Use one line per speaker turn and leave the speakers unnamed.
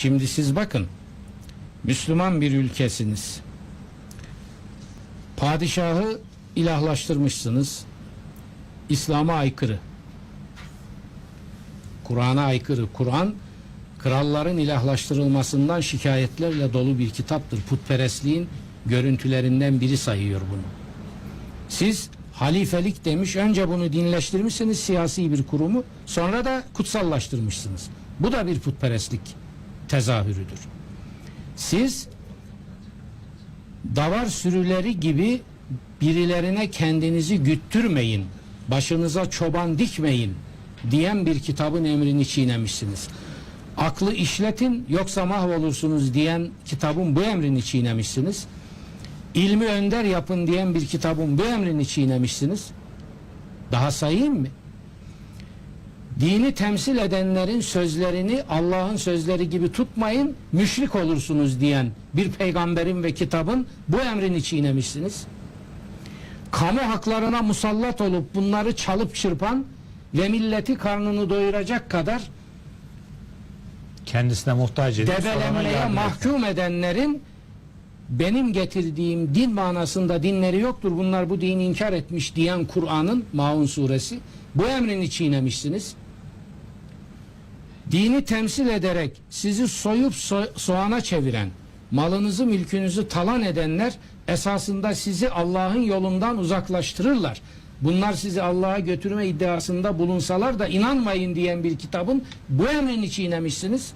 Şimdi siz bakın. Müslüman bir ülkesiniz. Padişahı ilahlaştırmışsınız. İslam'a aykırı. Kur'an'a aykırı. Kur'an kralların ilahlaştırılmasından şikayetlerle dolu bir kitaptır. Putperestliğin görüntülerinden biri sayıyor bunu. Siz halifelik demiş önce bunu dinleştirmişsiniz siyasi bir kurumu sonra da kutsallaştırmışsınız. Bu da bir putperestlik tezahürüdür. Siz davar sürüleri gibi birilerine kendinizi güttürmeyin, başınıza çoban dikmeyin diyen bir kitabın emrini çiğnemişsiniz. Aklı işletin yoksa mahvolursunuz diyen kitabın bu emrini çiğnemişsiniz. İlmi önder yapın diyen bir kitabın bu emrini çiğnemişsiniz. Daha sayayım mı? Dini temsil edenlerin sözlerini Allah'ın sözleri gibi tutmayın, müşrik olursunuz diyen bir peygamberin ve kitabın bu emrini çiğnemişsiniz. Kamu haklarına musallat olup bunları çalıp çırpan ve milleti karnını doyuracak kadar
Kendisine muhtaç edip
debelenmeye mahkum edenlerin benim getirdiğim din manasında dinleri yoktur. Bunlar bu dini inkar etmiş diyen Kur'an'ın Maun suresi bu emrini çiğnemişsiniz. Dini temsil ederek sizi soyup so- soğana çeviren, malınızı mülkünüzü talan edenler esasında sizi Allah'ın yolundan uzaklaştırırlar. Bunlar sizi Allah'a götürme iddiasında bulunsalar da inanmayın diyen bir kitabın bu emrini çiğnemişsiniz.